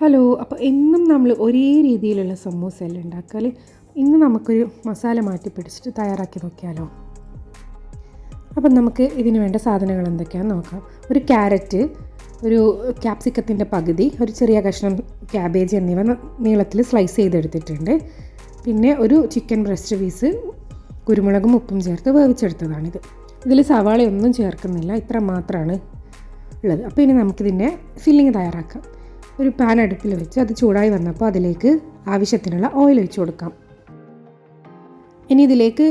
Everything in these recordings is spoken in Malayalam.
ഹലോ അപ്പോൾ എന്നും നമ്മൾ ഒരേ രീതിയിലുള്ള സമൂസ അല്ലേ ഉണ്ടാക്കൽ ഇന്ന് നമുക്കൊരു മസാല മാറ്റി പിടിച്ചിട്ട് തയ്യാറാക്കി നോക്കിയാലോ? അപ്പം നമുക്ക് ഇതിന് വേണ്ട സാധനങ്ങൾ എന്തൊക്കെയാണെന്ന് നോക്കാം. ഒരു ക്യാരറ്റ് ഒരു ക്യാപ്സിക്കത്തിന്റെ പകുതി ഒരു ചെറിയ കഷ്ണം ക്യാബേജ് എന്നിവ നീളത്തിൽ സ്ലൈസ് ചെയ്തെടുത്തിട്ടുണ്ട്. പിന്നെ ഒരു ചിക്കൻ ബ്രസ്റ്റ് പീസ് കുരുമുളകും ഉപ്പും ചേർത്ത് വേവിച്ചെടുത്തതാണിത്. ഇതിൽ സവാളയൊന്നും ചേർക്കുന്നില്ല ഇത്ര മാത്രമാണ് ഉള്ളത്. അപ്പോൾ ഇനി നമുക്കിതിന്റെ ഫില്ലിങ് തയ്യാറാക്കാം. ഒരു പാൻ അടുപ്പിൽ വെച്ച് അത് ചൂടായി വന്നപ്പോൾ അതിലേക്ക് ആവശ്യത്തിനുള്ള ഓയിൽ ഒഴിച്ചു കൊടുക്കാം. ഇനി ഇതിലേക്ക്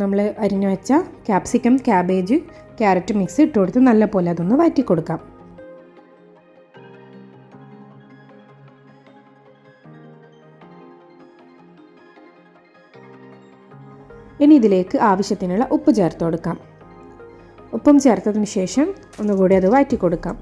നമ്മൾ അരിഞ്ഞു വെച്ച ക്യാപ്സിക്കം ക്യാബേജ് ക്യാരറ്റ് മിക്സ് ഇട്ട് കൊടുത്ത് നല്ലപോലെ അതൊന്ന് വഴറ്റി കൊടുക്കാം. ഇനി ഇതിലേക്ക് ആവശ്യത്തിനുള്ള ഉപ്പ് ചേർത്ത് കൊടുക്കാം. ഉപ്പും ചേർത്തതിന് ശേഷം ഒന്നുകൂടി അത് വഴറ്റി കൊടുക്കാം.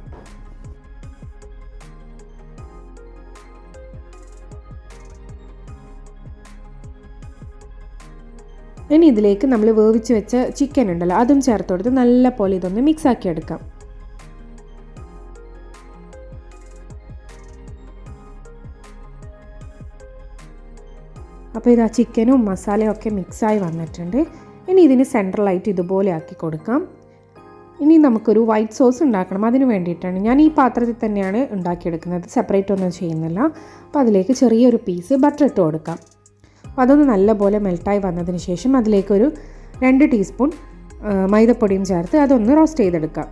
ഇനി ഇതിലേക്ക് നമ്മൾ വേവിച്ച് വെച്ച ചിക്കൻ ഉണ്ടല്ലോ അതും ചേർത്ത് കൊടുത്ത് നല്ല പോലെ ഇതൊന്ന് മിക്സ് ആക്കി എടുക്കാം. അപ്പോൾ ഇത് ആ ചിക്കനും മസാലയും ഒക്കെ മിക്സായി വന്നിട്ടുണ്ട്. ഇനി ഇതിന് സെൻട്രലായിട്ട് ഇതുപോലെ ആക്കി കൊടുക്കാം. ഇനി നമുക്കൊരു വൈറ്റ് സോസ് ഉണ്ടാക്കണം അതിന് വേണ്ടിയിട്ടാണ് ഞാൻ ഈ പാത്രത്തിൽ തന്നെയാണ് ഉണ്ടാക്കിയെടുക്കുന്നത്. സെപ്പറേറ്റ് ഒന്നും ചെയ്യുന്നില്ല. അപ്പോൾ അതിലേക്ക് ചെറിയൊരു പീസ് ബട്ടർ ഇട്ട് കൊടുക്കാം. അപ്പോൾ അതൊന്ന് നല്ലപോലെ മെൽട്ടായി വന്നതിന് ശേഷം അതിലേക്കൊരു രണ്ട് ടീസ്പൂൺ മൈദപ്പൊടിയും ചേർത്ത് അതൊന്ന് റോസ്റ്റ് ചെയ്തെടുക്കാം.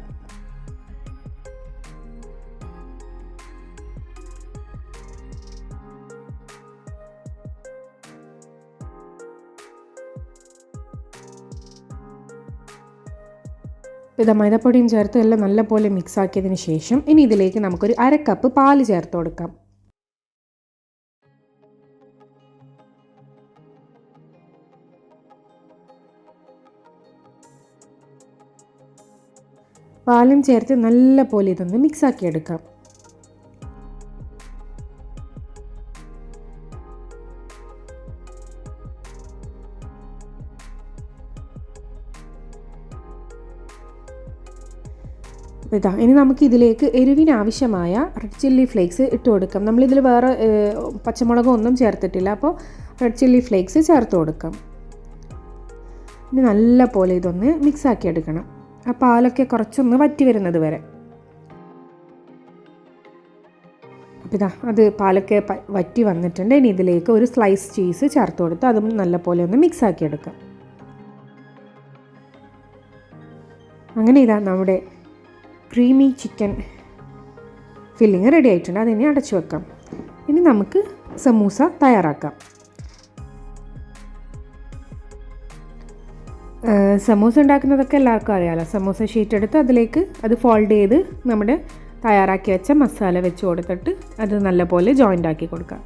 ഇത് മൈദപ്പൊടിയും ചേർത്ത് എല്ലാം നല്ലപോലെ മിക്സ് ആക്കിയതിന് ശേഷം ഇനി ഇതിലേക്ക് നമുക്കൊരു അര കപ്പ് പാൽ ചേർത്ത് കൊടുക്കാം. പാലും ചേർത്ത് നല്ല പോലെ ഇതൊന്ന് മിക്സാക്കി എടുക്കാം. ഇതാ ഇനി നമുക്ക് ഇതിലേക്ക് എരിവിനാവശ്യമായ റെഡ് ചില്ലി ഫ്ലേക്സ് ഇട്ട് കൊടുക്കാം. നമ്മളിതിൽ വേറെ പച്ചമുളകോ ഒന്നും ചേർത്തിട്ടില്ല. അപ്പോൾ റെഡ് ചില്ലി ഫ്ലേക്സ് ചേർത്ത് കൊടുക്കാം. ഇനി നല്ല പോലെ ഇതൊന്ന് മിക്സ് ആക്കി എടുക്കണം. ആ പാലൊക്കെ കുറച്ചൊന്ന് വറ്റി വരുന്നത് വരെ. അപ്പോൾ ഇതാ അത് പാലൊക്കെ വറ്റി വന്നിട്ടുണ്ട്. ഇനി ഇതിലേക്ക് ഒരു സ്ലൈസ് ചീസ് ചേർത്ത് കൊടുത്ത് അതും നല്ല പോലെ ഒന്ന് മിക്സ് ആക്കി എടുക്കാം. അങ്ങനെ ഇതാ നമ്മുടെ ക്രീമി ചിക്കൻ ഫില്ലിങ് റെഡി ആയിട്ടുണ്ട്. അതിനെ അടച്ചു വെക്കാം. ഇനി നമുക്ക് സമൂസ തയ്യാറാക്കാം. സമൂസ ഉണ്ടാക്കുന്നതൊക്കെ എല്ലാവർക്കും അറിയാമല്ലോ സമൂസ ഷീറ്റ് എടുത്ത് അതിലേക്ക് അത് ഫോൾഡ് ചെയ്ത് നമ്മുടെ തയ്യാറാക്കി വെച്ച മസാല വെച്ച് കൊടുത്തിട്ട് അത് നല്ലപോലെ ജോയിന്റ് ആക്കി കൊടുക്കാം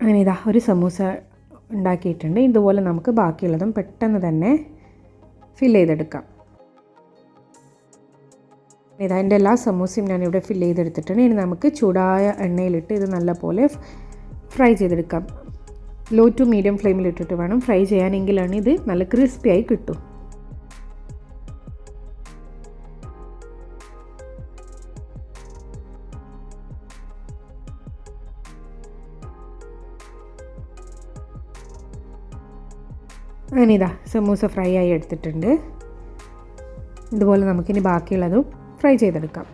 അങ്ങനെ ഇതാ ഒരു സമൂസ ഉണ്ടാക്കിയിട്ടുണ്ട്. ഇതുപോലെ നമുക്ക് ബാക്കിയുള്ളതും പെട്ടെന്ന് തന്നെ ഫിൽ ചെയ്തെടുക്കാം. ഇതാ എന്റെ എല്ലാ സമൂസയും ഇവിടെ ഫിൽ ചെയ്തെടുത്തിട്ടുണ്ട്. ഇനി നമുക്ക് ചൂടായ എണ്ണയിലിട്ട് ഇത് നല്ലപോലെ ഫ്രൈ ചെയ്തെടുക്കാം. ലോ ടു മീഡിയം ഫ്ലെയിമിൽ ഇട്ടിട്ട് വേണം ഫ്രൈ ചെയ്യാനെങ്കിലാണ് ഇത് നല്ല ക്രിസ്പി ആയി കിട്ടും. അങ്ങനെ ഇതാ സമൂസ ഫ്രൈ ആയി എടുത്തിട്ടുണ്ട്. ഇതുപോലെ നമുക്കിനി ബാക്കിയുള്ളതും ഫ്രൈ ചെയ്തെടുക്കാം.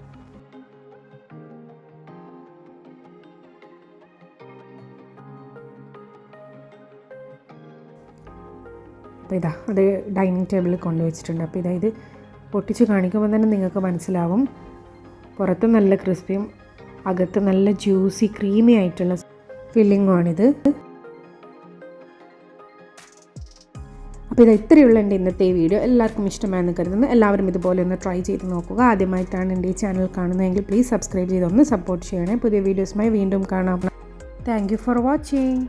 അപ്പോൾ ഇതാ അത് ഡൈനിങ് ടേബിളിൽ കൊണ്ടുവച്ചിട്ടുണ്ട് അപ്പോൾ ഇതാ ഇത് പൊട്ടിച്ച് കാണിക്കുമ്പോൾ തന്നെ നിങ്ങൾക്ക് മനസ്സിലാവും. പുറത്ത് നല്ല ക്രിസ്പിയും അകത്ത് നല്ല ജ്യൂസി ക്രീമി ആയിട്ടുള്ള ഫില്ലിങ്ങുമാണിത് അപ്പോൾ ഇത് ഇത്രയുള്ള എന്റെ ഇന്നത്തെ വീഡിയോ. എല്ലാവർക്കും ഇഷ്ടമായെന്ന് കരുതുന്നു. എല്ലാവരും ഇതുപോലെ ഒന്ന് ട്രൈ ചെയ്ത് നോക്കുക. ആദ്യമായിട്ടാണ് എന്റെ ഈ ചാനൽ കാണുന്നതെങ്കിൽ പ്ലീസ് സബ്സ്ക്രൈബ് ചെയ്തൊന്ന് സപ്പോർട്ട് ചെയ്യണേ. പുതിയ വീഡിയോസുമായി വീണ്ടും കാണാം. Thank for watching